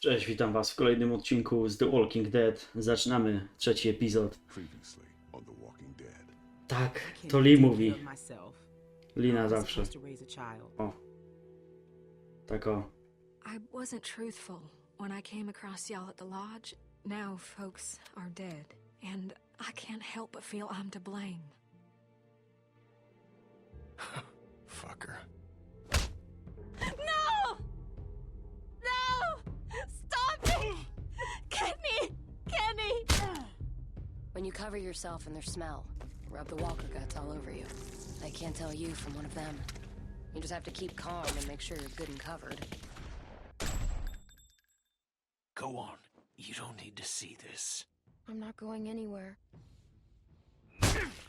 Cześć, witam was w kolejnym odcinku z The Walking Dead. Zaczynamy trzeci epizod. Tak, to Lee mówi. Lina zawsze. O. Tak o. I wasn't truthful when I came across y'all at the lodge. Now folks are dead, and I can't help but feel I'm to blame. Fucker. When you cover yourself in their smell, rub the walker guts all over you. I can't tell you from one of them. You just have to keep calm and make sure you're good and covered. Go on. You don't need to see this. I'm not going anywhere.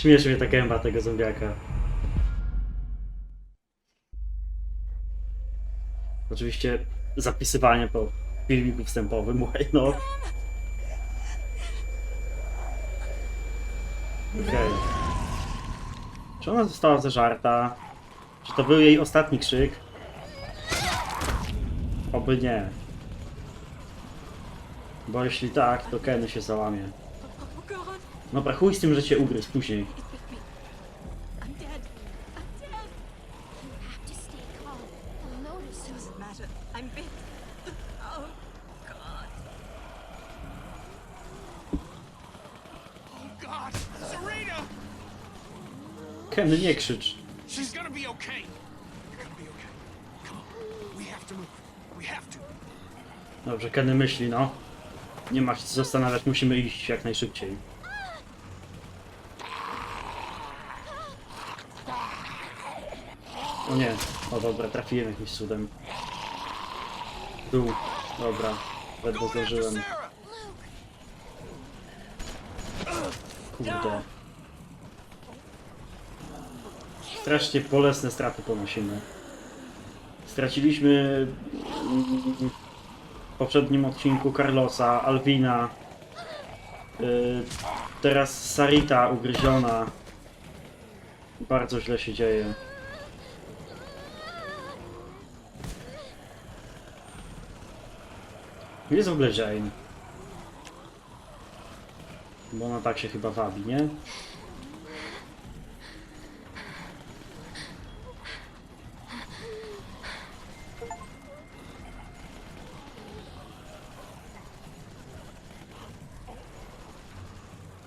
Śmieszy mnie ta gęba tego zombiaka. Oczywiście zapisywanie po filmiku wstępowym, łaj, no. Okej. Czy ona została zażarta? Czy to był jej ostatni krzyk? Oby nie. Bo jeśli tak, to Kenny się załamie. Dobra, chuj z tym, że cię ugryzł później. Kenny, nie krzycz. She's gonna be okay. You're gonna be okay. Come on. We have to move. We have to. Dobrze, Kenny myśli, no. Nie ma się co zastanawiać, musimy iść jak najszybciej. Nie, o dobra, trafiłem jakimś cudem. Dół, dobra, ledwo zdążyłem. Kurde. Strasznie bolesne straty ponosimy. Straciliśmy w poprzednim odcinku Carlosa, Alvina, y, teraz Sarita ugryziona. Bardzo źle się dzieje. Gdzie jest w ogóle Jane? Bo ona tak się chyba wabi, nie?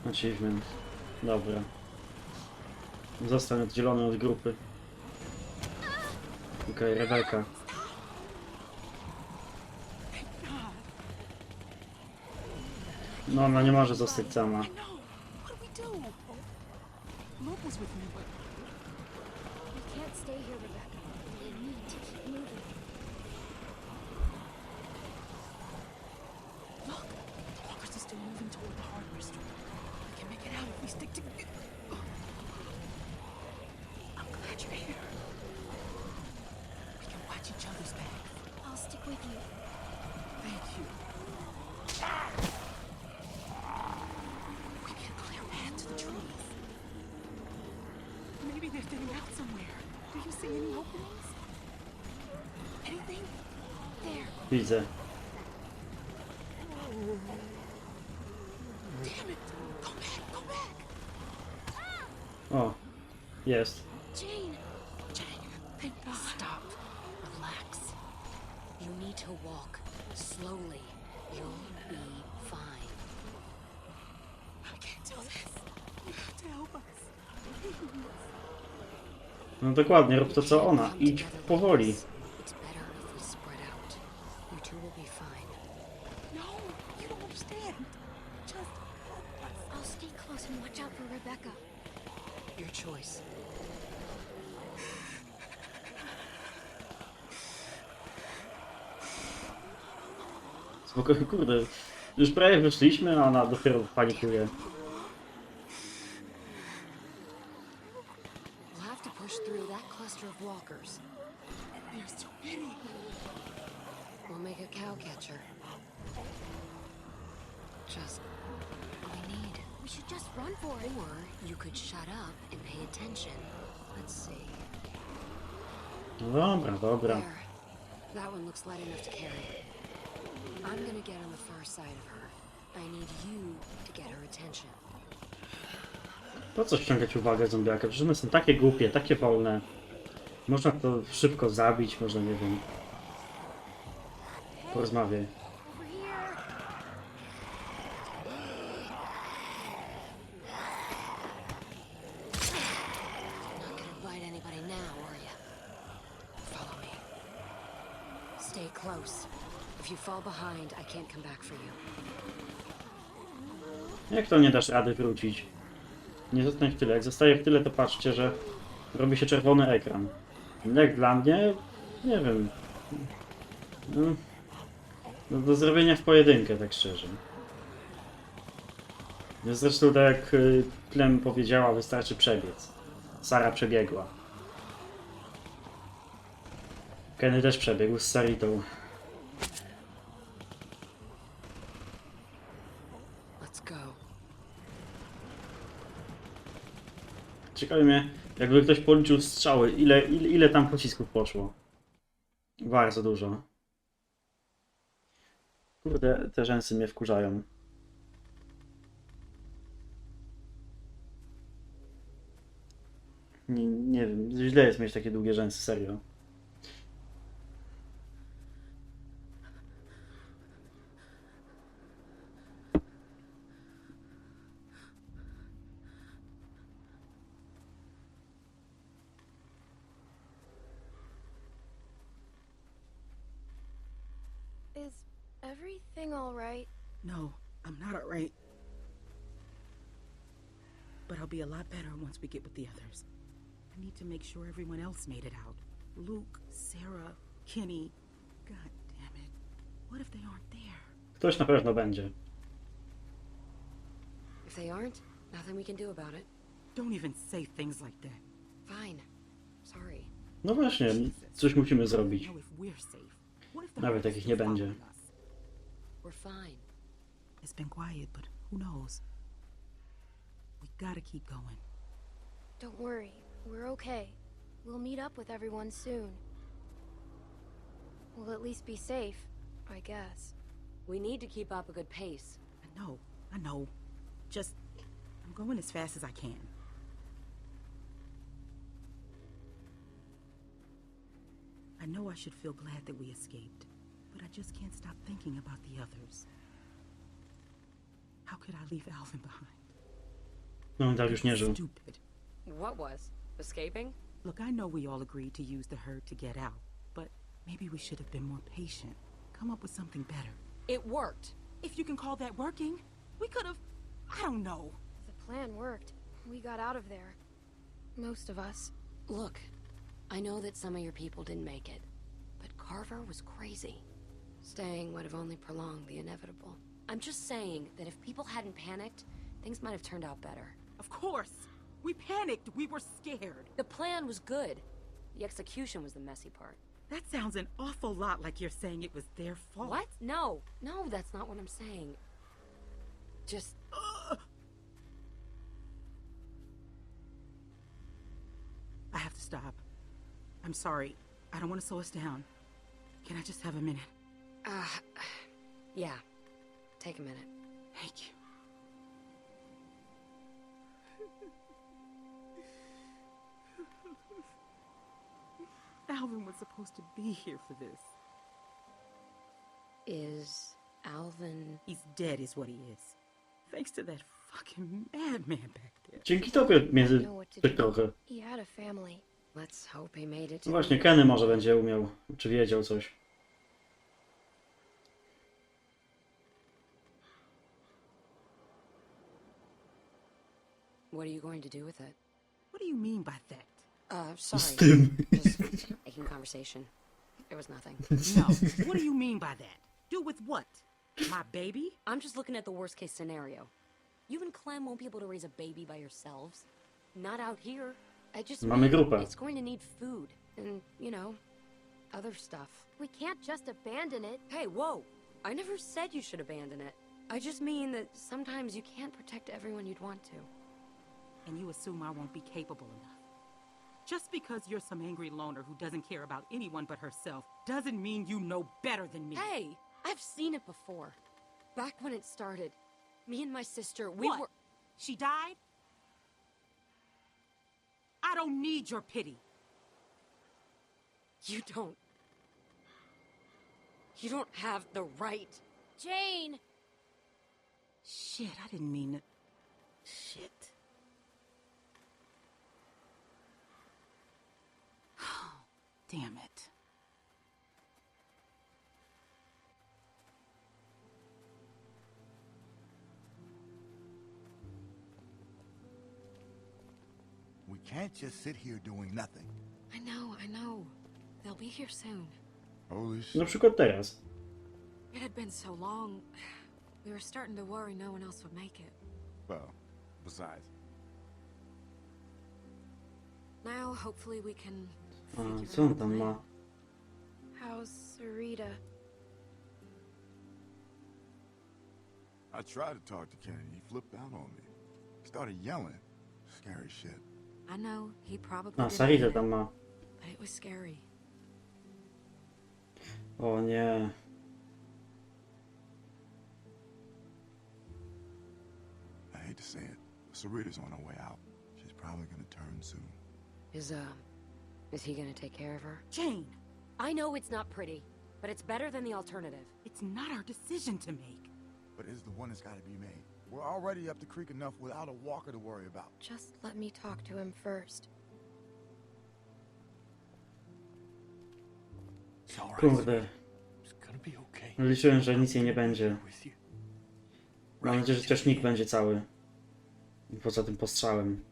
Achievement. Dobra. Zostań oddzielony od grupy. Okej, Rebeka. No, ona nie może zostać sama. Was with me, We can't stay here, Rebecca. We need to keep moving. look, the walkers are still moving toward the hardware store. We can make it out if we stick together. I'm glad you're here. We can watch each other's back. I'll stick with you. Thank you. We can clear a path to the trees. Maybe they're thinning out somewhere. Do you see any openings? Anything? There. Widzę. O, jest. Jane! Jane, thank God. Stop. Relax. You need to walk slowly. You'll be fine. I can't do this. You have to help us. No dokładnie, rób to co ona. Idź powoli. Już prawie wyszliśmy, a ona dopiero panikuje. We'll have to push through through that cluster of walkers. There's too many. We'll make a cow catcher. Just we need. We should just run for it. Or you could shut up and pay attention. Let's see. Dobra. That one looks light enough to carry. I'm gonna get on the far side of her. I need you to get her attention. Po co ściągać uwagę zombiaka? Przecież one są takie głupie, takie wolne. Można to szybko zabić, można, nie wiem. Porozmawiaj. Over here. Not gonna bite anybody now, are you? Follow me. Stay close. If you fall behind, I can't come back for you. Jak to nie dasz rady wrócić? Nie zostań w tyle. Jak zostaje w tyle, to patrzcie, że robi się czerwony ekran. Jak dla mnie, nie wiem. No, do zrobienia w pojedynkę, tak szczerze. Zresztą tak jak y, Clem powiedziała, wystarczy przebiec. Sara przebiegła. Kenny też przebiegł z Saritą. Let's go. Ciekawi mnie, jakby ktoś policzył strzały, ile, ile, ile tam pocisków poszło. Bardzo dużo. Kurde, te rzęsy mnie wkurzają. Nie, nie wiem, źle jest mieć takie długie rzęsy, serio. Everything all right? No, I'm not alright. But I'll be a lot better once we get with the others. I need to make sure everyone else made it out. Luke, Sarah, Kenny. God damn it. What if they aren't there? Ktoś na pewno będzie. If they aren't, nothing we can do about it. Don't even say things like that. Fine. Sorry. No właśnie, coś musimy zrobić. Know if we're safe. What if the Nawet Hawks takich nie będzie. Following us? We're fine. It's been quiet, but who knows? We gotta keep going. Don't worry. We're okay. We'll meet up with everyone soon. We'll at least be safe, I guess. We need to keep up a good pace. I know, I know. Just, I'm going as fast as I can. I know I should feel glad that we escaped, but I just can't stop thinking about the others. How could I leave Alvin behind? No, on już nie żył. Stupid. What was? Escaping? Look, I know we all agreed to use the herd to get out, but maybe we should have been more patient. Come up with something better. It worked. If you can call that working, we could have. I don't know. The plan worked. We got out of there. Most of us. Look, I know that some of your people didn't make it, but Carver was crazy. Staying would have only prolonged the inevitable. I'm just saying that if people hadn't panicked, things might have turned out better. Of course. We panicked. We were scared. The plan was good. The execution was the messy part. That sounds an awful lot like you're saying it was their fault. What? No, no, that's not what I'm saying. Just I have to stop. I'm sorry. I don't want to slow us down. Can I just have a minute? Uh, yeah. Take a minute. Thank you. Alvin was supposed to be here for this. Is Alvin. He's dead, is what he is. Thanks to that fucking madman back there. Dzięki tobie między Know what to tak trochę. He had a family. Let's hope he made it to No właśnie, the- Kenny może będzie umiał, czy wiedział coś. What are you going to do with it? What do you mean by that? Uh, sorry. Z. Just making conversation. It was nothing. No. what do you mean by that? Do with what? My baby? I'm just looking at the worst case scenario. You and Clem won't be able to raise a baby by yourselves. Not out here. I just Mamy mean grupę. it's going to need food and, you know, other stuff. We can't just abandon it. Hey, whoa! I never said you should abandon it. I just mean that sometimes you can't protect everyone you'd want to. And you assume I won't be capable enough. Just because you're some angry loner who doesn't care about anyone but herself doesn't mean you know better than me. Hey, I've seen it before. Back when it started, me and my sister, we what? were. She died? I don't need your pity. You don't. You don't have the right. Jane! Shit, I didn't mean it. Shit. Damn it. We can't just sit here doing nothing. I know, I know. They'll be here soon. Holy Na shit. przykład teraz. It had been so long. We were starting to worry no one else would make it. Well, besides, Now, hopefully, we can. A, figure co on out a tam plan. ma? How's Sarita? I tried to talk to Kenny. He flipped out on me. Started yelling. Scary shit. I know he probably. A, didn't Saritę mean tam it, ma. But it was scary. O nie. I hate to say it. but Sarita's on her way out. She's probably gonna turn soon. Is, uh. Is he gonna take care of her? Jane, I know it's not pretty, but it's better than the alternative. it's not our decision to make. but it's the one that's got to be made. We're already up the creek enough without a walker to worry about. Just let me talk to him first. It's all right. Kurde. It's gonna be okay. Liczyłem, że nic jej nie będzie. With you. Mam nadzieję, że chociaż nikt będzie cały. Poza tym postrzałem.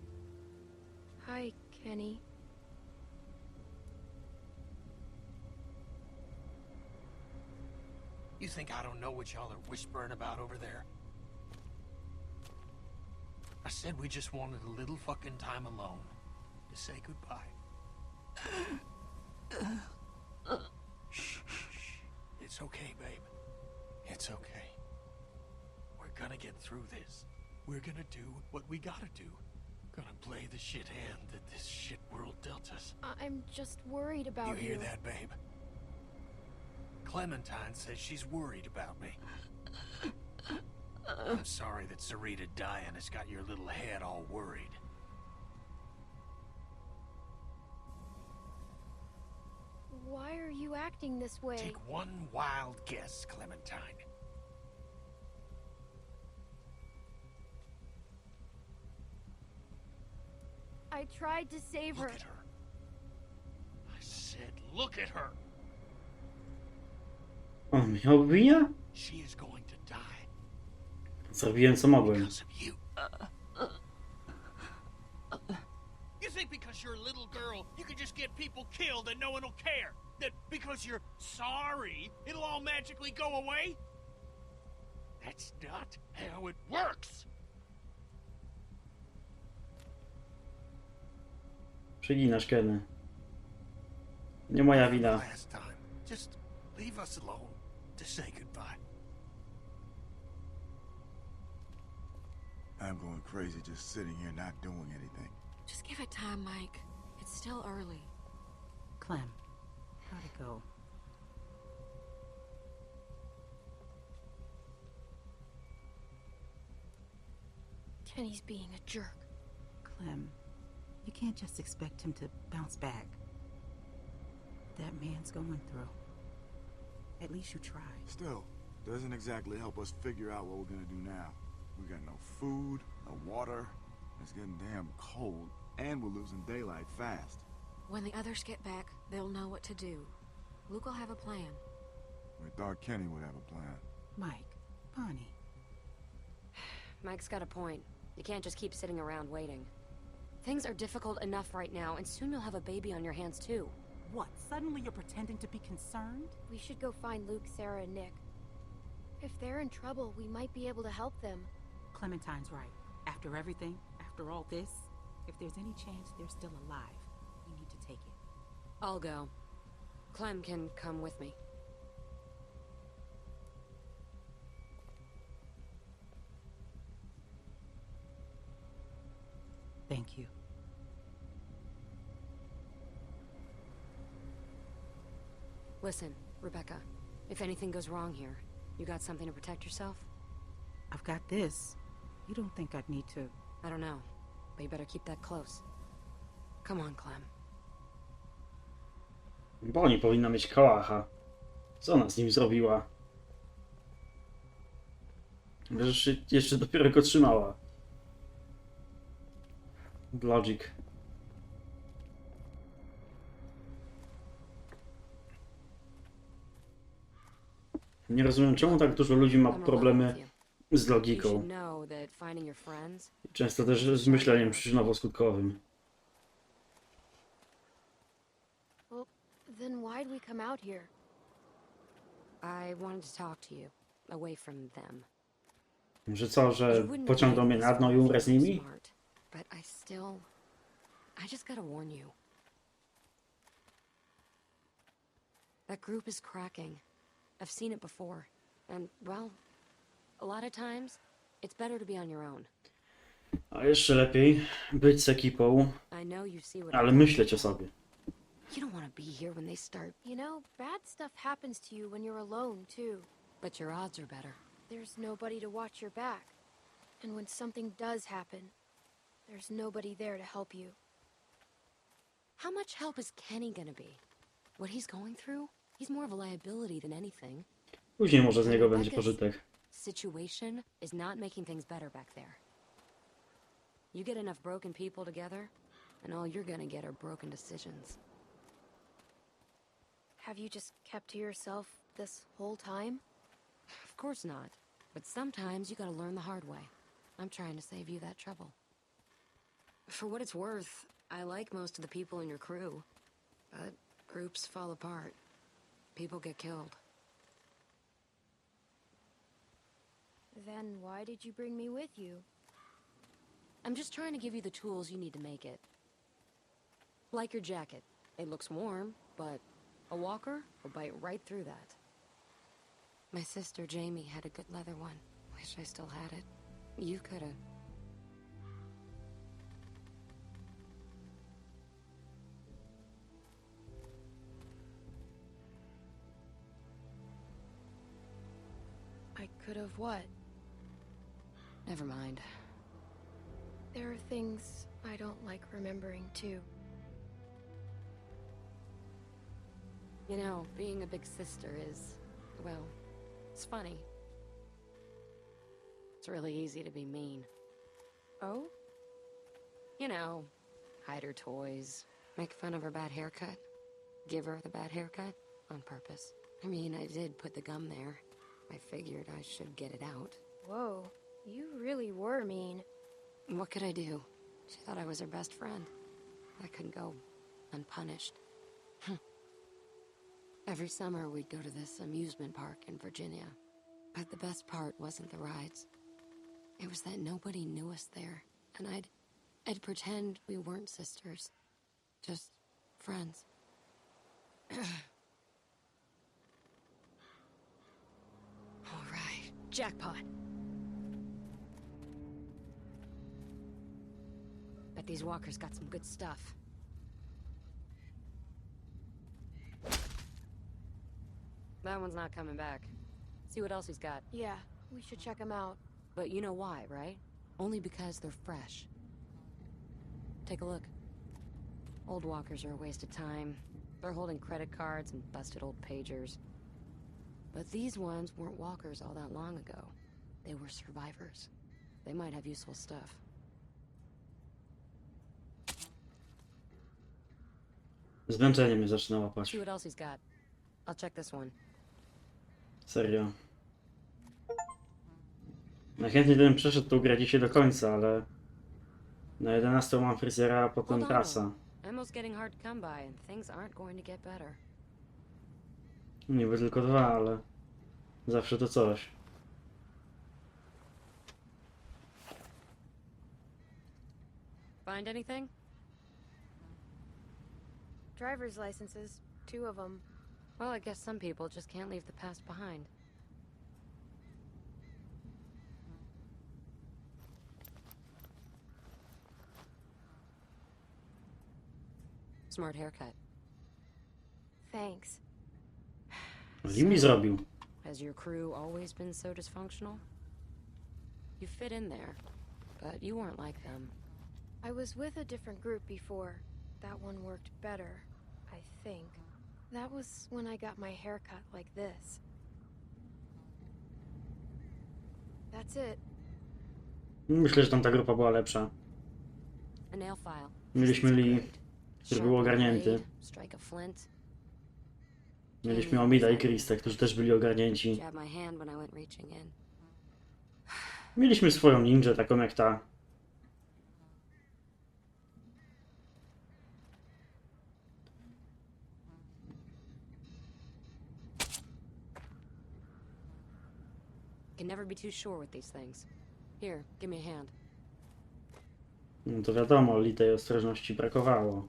Hi, Kenny. You think I don't know what y'all are whispering about over there? I said we just wanted a little fucking time alone to say goodbye. shh, shh. It's okay, babe. It's okay. We're gonna get through this. We're gonna do what we gotta do. Gonna play the shit hand that this shit world dealt us. I'm just worried about You you. hear that, babe? Clementine says she's worried about me. I'm sorry that Sarita dying has got your little head all worried. Why are you acting this way? Take one wild guess, Clementine. I tried to save Look her. at her. I said, look at her. Oh, On mnie obwija? She is going to die co mogłem. because of you. You think because you're a little girl, you can just get people killed and no one will care? That because you're sorry, it'll all magically go away? That's not how it works. Przeginasz, Kenny. Nie moja wina. Just leave us alone to say goodbye. I'm going crazy just sitting here not doing anything. Just give it time, Mike. It's still early. Clem, how'd it go? Kenny's being a jerk. Clem, you can't just expect him to bounce back. That man's going through. At least you tried. Still, doesn't exactly help us figure out what we're gonna do now. We got no food, no water. It's getting damn cold, and we're losing daylight fast. When the others get back, they'll know what to do. Luke will have a plan. We thought Kenny would have a plan. Mike, Bonnie, Mike's got a point. You can't just keep sitting around waiting. Things are difficult enough right now, and soon you'll have a baby on your hands, too. What? Suddenly you're pretending to be concerned? We should go find Luke, Sarah, and Nick. If they're in trouble, we might be able to help them. Clementine's right. After everything, after all this, If there's any chance they're still alive, we need to take it. I'll go. Clem can come with me. Thank you. Listen, Rebecca. If anything goes wrong here, you got something to protect yourself? I've got this. You don't think I'd need to. I don't know, but you better keep that close. Come on, Clem. Bonnie powinna mieć kałacha. Co ona z nim zrobiła? Wiesz, jeszcze dopiero go trzymała. Logic. Nie rozumiem, czemu tak dużo ludzi ma problemy z logiką. Często też z myśleniem przyczynowo-skutkowym. Then why'd we come out here? I wanted to talk to you, away from them. Że co, że pociągną mnie na dno i umrę z nimi? But I still... I just gotta warn you. That group is cracking. I've seen it before. And, well, a lot of times, it's better to be on your own. A jeszcze lepiej być z ekipą, I know you see what ale I'm myśleć o sobie. You don't want to be here when they start, You know, bad stuff happens to you when you're alone, too. but your odds are better. There's nobody to watch your back. And when something does happen, there's nobody there to help you. How much help is Kenny gonna be? What he's going through? He's more of a liability than anything. Później może z niego będzie pożytek. Situation is not making things better back there. You get enough broken people together, and all you're gonna get are broken decisions. Have you just kept to yourself this whole time? Of course not. But sometimes you gotta learn the hard way. I'm trying to save you that trouble. For what it's worth, I like most of the people in your crew. But groups fall apart. People get killed. Then why did you bring me with you? I'm just trying to give you the tools you need to make it. Like your jacket. It looks warm, but a walker will bite right through that. My sister Jamie had a good leather one. Wish I still had it. You coulda. Could have what? Never mind. There are things I don't like remembering, too. You know, being a big sister is, well, it's funny. It's really easy to be mean. Oh? You know, hide her toys, make fun of her bad haircut, give her the bad haircut on purpose. I mean, I did put the gum there. I figured I should get it out. Whoa, you really were mean. What could I do? She thought I was her best friend. I couldn't go unpunished. Every summer we'd go to this amusement park in Virginia. But the best part wasn't the rides. It was that nobody knew us there, and I'd I'd pretend we weren't sisters. Just friends. All right, jackpot. Bet these walkers got some good stuff. That one's not coming back. See what else he's got. Yeah, we should check him out. But you know why, right? Only because they're fresh. Take a look. Old walkers are a waste of time. They're holding credit cards and busted old pagers. But these ones weren't walkers all that long ago. They were survivors. They might have useful stuff. Zmęczenie mnie zaczyna łapać. See what else he's got. I'll check this one. Serio. Najchętniej bym przeszedł tą grę dzisiaj do końca, ale na 11 mam fryzjera, a potem Hold on. prasa. Ammo's getting hard to come by, and things aren't going to get better. Niby tylko dwa, ale zawsze to coś. Find anything? Driver's licenses, two of them. Well, I guess some people just can't leave the past behind. Smart haircut. Thanks. I mi zrobił. Has your crew always been so dysfunctional? You fit in there, but you weren't like them. I was with a different group before. That one worked better, I think. That was when I got my hair cut like this. That's it. Myślę, że tamta grupa była lepsza. A nail file. Mieliśmy It's Lee, który był ogarnięty. Strike a flint. Mieliśmy Omida i Kristę, którzy też byli ogarnięci. Mieliśmy swoją ninja, taką jak ta. Can never be too sure with these things. Here, give me a hand. No to wiadomo, Li tej ostrożności brakowało.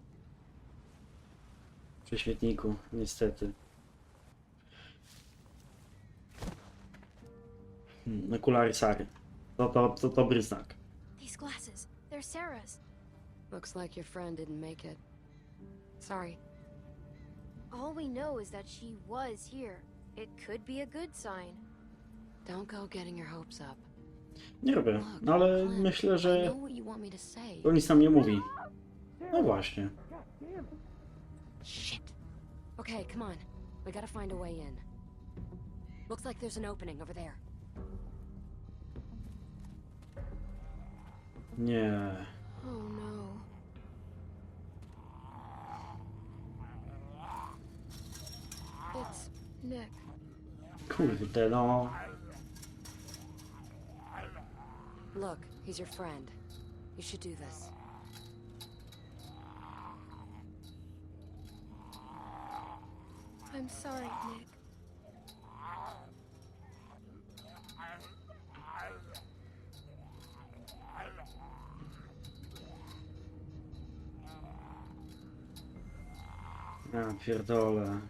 Przy śmietniku, niestety. Okulary Sary. To, to, to dobry znak. These glasses, they're Sarah's. Looks like your friend didn't make it. Sorry. All we know is that she was here. It could be a good sign. Don't go getting your hopes up. Nie robię, no ale myślę, I że to nic nam nie mówi. No właśnie. Shit. Okay, come on. We gotta find a way in. Looks like there's an opening over there. Nie. Oh no. It's Nick. Kurde, no. Look, he's your friend. You should do this. I'm sorry, Nick. Pierdolę.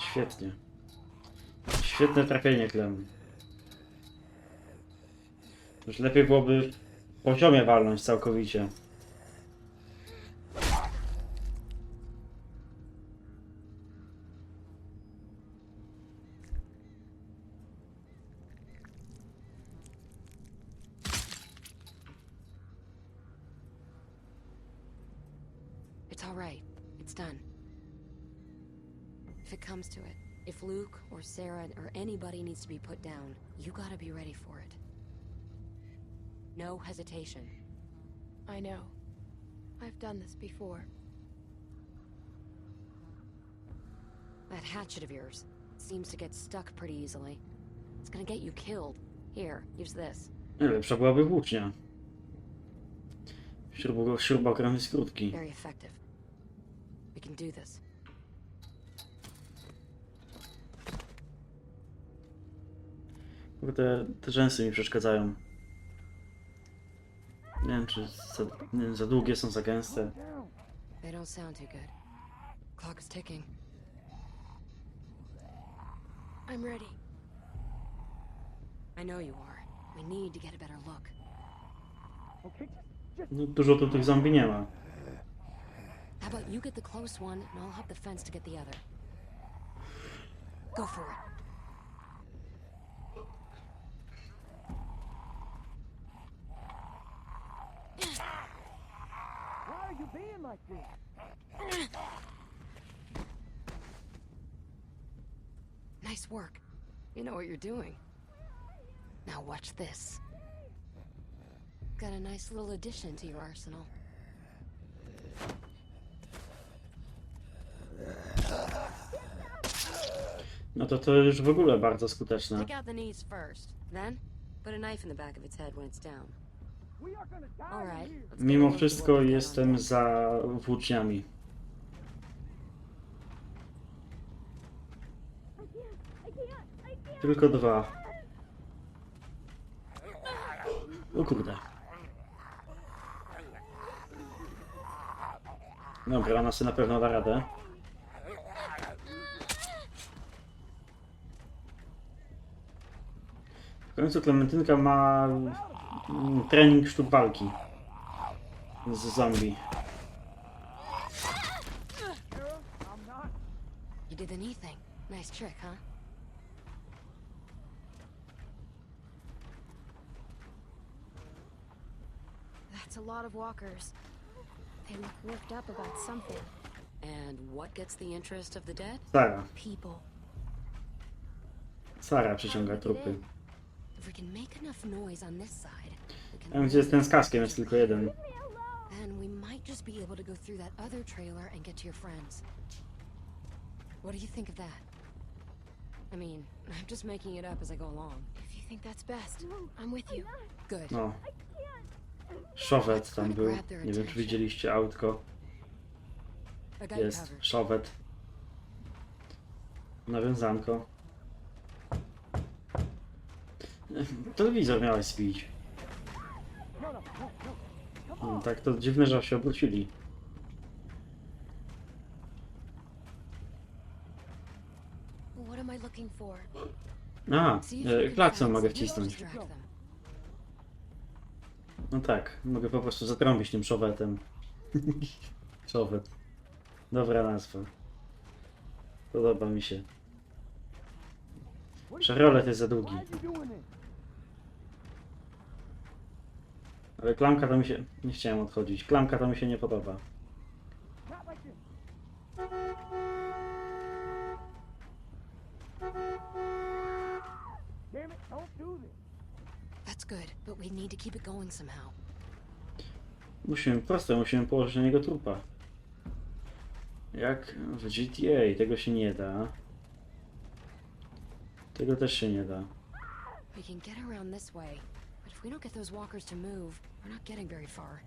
Świetnie. Świetne trafienie Clem. Już lepiej byłoby w poziomie walnąć całkowicie. It's all right. It's done. If it comes to it, if Luke or Sarah or anybody needs to be put down, you gotta be ready for it. No hesitation. I know. I've done this before. That hatchet of yours seems to get stuck pretty easily. It's gonna get you killed. Here, use this. Nie, lepsza byłaby włócznia. Śrubo, śrubokręt jest krótki. Very effective. Can do this. Kurde, te rzęsy mi przeszkadzają. Nie wiem, czy za, nie wiem, za długie są, za gęste. They don't sound too good. Clock is ticking. I'm ready. I know you are. We need to get a better look. No, dużo tu tych zombie nie ma. How about you get the close one, and I'll hop the fence to get the other. Go for it. Why are you being like this? Nice work. You know what you're doing. Now watch this. Got a nice little addition to your arsenal. No to to już w ogóle bardzo skuteczne. Take out the knees first. Then, put a knife in the back of its head when it's down. We are gonna die All right. here. let's get a Mimo wszystko on jestem za włóczniami. Tylko dwa. O kurde. Dobra, ona sobie na pewno da radę. W końcu Klementynka ma mm, trening sztuk walki z zombie. You did the knee thing. Nice trick, huh? That's a lot of walkers. They look worked up about something. And what gets the interest of the dead? Sara. People. Sara przyciąga trupy. If we can make enough noise on this side, we can A więc jest ten z kaskiem, jest tylko jeden. then we might just be able to go through that other trailer and get to your friends. What do you think of that? I mean, I'm just making it up as I go along. If you think that's best, I'm with you. Good. No. Szowet tam był. Nie wiem, czy widzieliście autko. Jest szowet. Nawiązanko. Telewizor miałeś zbić. No, tak to dziwne, że się obrócili. A, e, klakson mogę wcisnąć. No tak, mogę po prostu zatrąbić tym szowetem. Szowet. Dobra nazwa. Podoba mi się. Szarolet jest za długi. Ale klamka to mi się... Nie chciałem odchodzić. Klamka to mi się nie podoba. Musimy, proste, musimy położyć na niego trupa. Jak w GTA, tego się nie da. Tego też się nie da. We can get around this way, we don't get those walkers to move, we're not getting very far.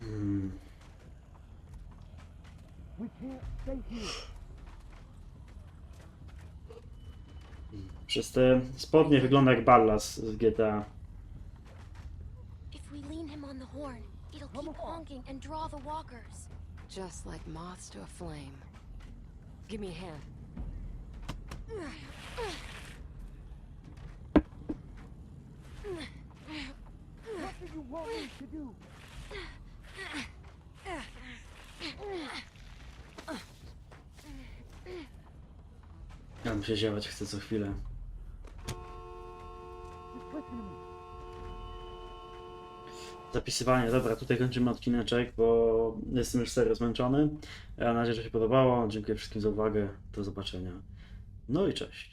Hmm. Przez te spodnie wygląda jak ballas z GTA. If we lean him on the horn, it'll keep honking and draw the walkers. Just like moths to a flame. Give me a hand. Ja muszę ziewać, chcę co chwilę. Zapisywanie, dobra, tutaj kończymy odcineczek, bo jestem już serio zmęczony. Mam nadzieję, że się podobało. Dziękuję wszystkim za uwagę. Do zobaczenia. No i cześć.